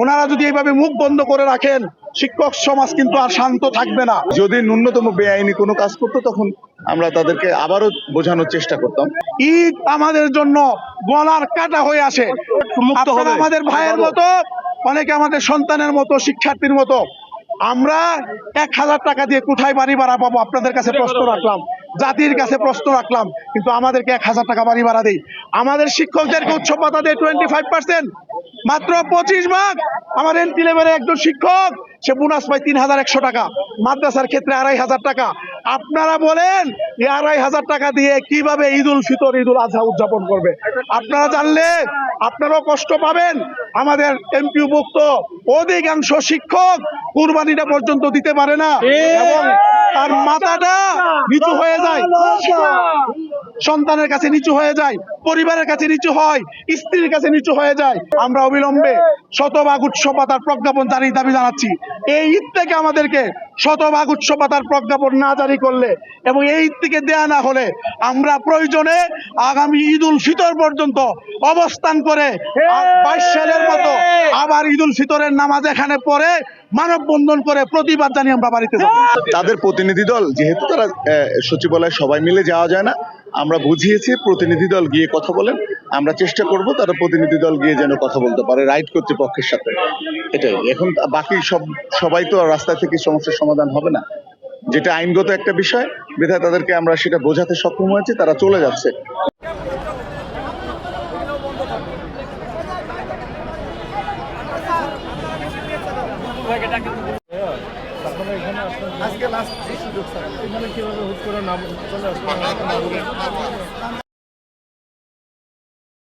ওনারা যদি এইভাবে মুখ বন্ধ করে রাখেন শিক্ষক সমাজ কিন্তু আর শান্ত থাকবে না। যদি ন্যূনতম বেআইনি কোনো কাজ করতো তখন আমরা তাদেরকে আবারও বোঝানোর চেষ্টা করতাম। ঈদ আমাদের জন্য গলার কাটা হয়ে আসে। আমাদের ভাইয়ের মতো অনেকে আমাদের সন্তানের মতো শিক্ষার্থীর মতো। আমরা এক হাজার টাকা দিয়ে কোথায় বাড়ি ভাড়া পাবো? আপনাদের কাছে প্রশ্ন রাখলাম। জাতির কাছে প্রশ্ন রাখলাম কিন্তু আমাদেরকে এক হাজার টাকা বাড়ি ভাড়া দেই। আমাদের শিক্ষকদেরকে উচ্চ ভাতা দেয় টোয়েন্টি ফাইভ পার্সেন্ট মাত্র পঁচিশ ভাগ। আমার এন্ট্রি লেভেলের একজন শিক্ষক সে বোনাস পায় তিন হাজার একশো টাকা মাদ্রাসার ক্ষেত্রে আড়াই হাজার টাকা। আপনারা বলেন এই আড়াই হাজার টাকা দিয়ে কীভাবে ঈদ উল ফিতর ঈদ উল আজহা উদযাপন করবে? আপনারা জানলে আপনারাও কষ্ট পাবেন। আমাদের এমপিউ মুক্ত অধিকাংশ শিক্ষক কুরবানিটা পর্যন্ত দিতে পারে না। এবং তার মাথাটা নিচু হয়ে যায়। সন্তানের কাছে নিচু হয়ে যায়, পরিবারের কাছে নিচু হয়, স্ত্রীর কাছে নিচু হয়ে যায়। আমরা অবিলম্বে শতভাগ উৎসপাতার প্রজ্ঞাপন জারির দাবি জানাচ্ছি। এই ঈদ থেকে আমাদেরকে শতভাগ উৎসপাতার প্রজ্ঞাপন না জারি করলে এবং এই ঈদ থেকে দেয়া না হলে আমরা প্রয়োজনে আগামী ঈদ উল ফিতর পর্যন্ত অবস্থান করে বাইশ সালের মতো আবার ঈদ উল ফিতরের নামাজ এখানে পড়ে মানববন্ধন করে প্রতিবাদ জানিয়ে আমরা বাড়িতে যাব। তাদের প্রতিনিধি দল, যেহেতু তারা সচিবালয়ে সবাই মিলে যাওয়া যায় না আমরা বুঝিয়েছি, প্রতিনিধি দল গিয়ে কথা বলেন। আমরা চেষ্টা করব তারা প্রতিনিধি দল গিয়ে যেন কথা বলতে পারে, রাইট কর্তৃপক্ষের সাথে। এটাই। এখন বাকি সব, সবাই তো রাস্তা থেকে সমস্যার সমাধান হবে না। যেটা আইনগত একটা বিষয়, বিধায় তাদেরকে আমরা সেটা বোঝাতে সক্ষম হয়েছি, তারা চলে যাচ্ছে। আজকে লাস্ট সুযোগ স্যার কীভাবে হুট করে নাম চলে আসলো?